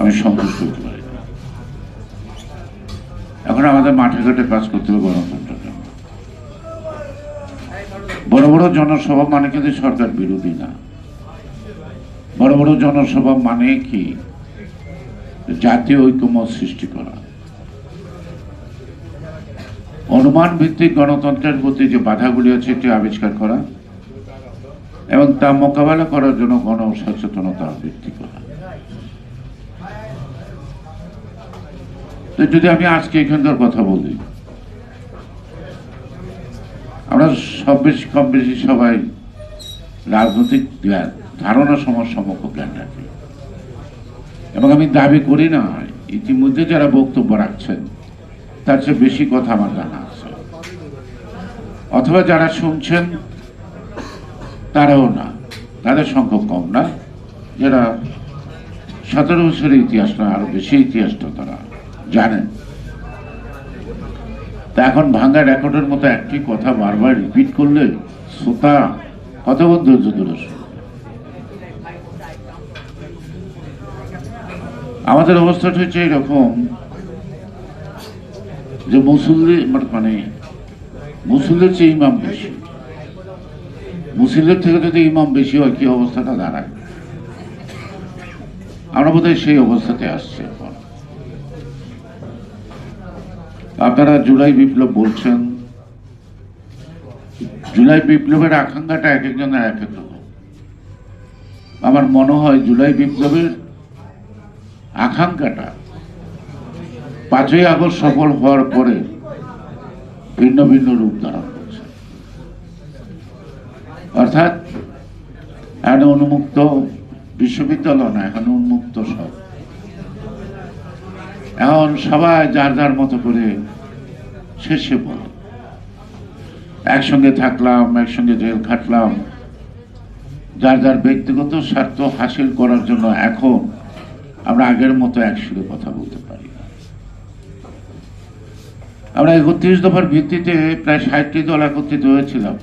আমি সন্তুষ্ট হতে পারি। এখন আমাদের মাঠে ঘাটে কাজ করতে হবে গণতন্ত্রের জন্য বড় বড় জনসভা মানে কিন্তু সরকার বিরোধী না। বড় বড় জনসভা মানে কি? জাতীয় ঐক্যমত সৃষ্টি করা। অনুমান ভিত্তিক গণতন্ত্রের প্রতি যে বাধাগুলি আছে এটি আবিষ্কার করা এবং তা মোকাবেলা করার জন্য গণ সচেতনতা বৃদ্ধি করা। যদি আমি আজকে এখানকার কথা বলি, আমরা সব বেশি, কম বেশি সবাই রাজনৈতিক জ্ঞান, ধারণা সমস্যা জ্ঞান রাখি। এবং আমি দাবি করি না, ইতিমধ্যে যারা বক্তব্য রাখছেন, তার চেয়ে বেশি কথা আমার জানা আছে। অথবা যারা শুনছেন, তারাও না। তাদের সংখ্যক কম না। যারা সতেরো বছরের ইতিহাস না, আরও বেশি ইতিহাসটা তারা। জানেন। তা এখন ভাঙ্গা রেকর্ডের মতো একটি কথা বারবার রিপিট করলে শ্রোতা কতক্ষণ ধৈর্য ধরে? আমাদের অবস্থাটা হচ্ছে এরকম যে মুসল্লি মানে মুসল্লির চেয়ে ইমাম বেশি। মুসলিমের থেকে যদি ইমাম বেশি হয়, কি অবস্থাটা দাঁড়ায়? আমরা বোধহয় সেই অবস্থাতে আসছে এখন। আপনারা জুলাই বিপ্লব বলছেন। জুলাই বিপ্লবের আকাঙ্ক্ষাটা এক একজনের এক এক রকম। আমার মনে হয় জুলাই বিপ্লবের আকাঙ্ক্ষাটা পাঁচই আগস্ট সফল হওয়ার পরে ভিন্ন ভিন্ন রূপ ধারণ করছে। অর্থাৎ এখন উন্মুক্ত বিশ্ববিদ্যালয় না এখন উন্মুক্ত সব। এখন সবাই যার যার মতো করে শেষে বলে একসঙ্গে থাকলাম, একসঙ্গে জেল খাটলাম। যার যার ব্যক্তিগত স্বার্থ হাসিল করার জন্য এখন আমরা আগের মতো একসঙ্গে কথা বলতে পারি আমরা একত্রিশ দফার ভিত্তিতে প্রায় ষাটটি দল একত্রিত হয়েছিলাম।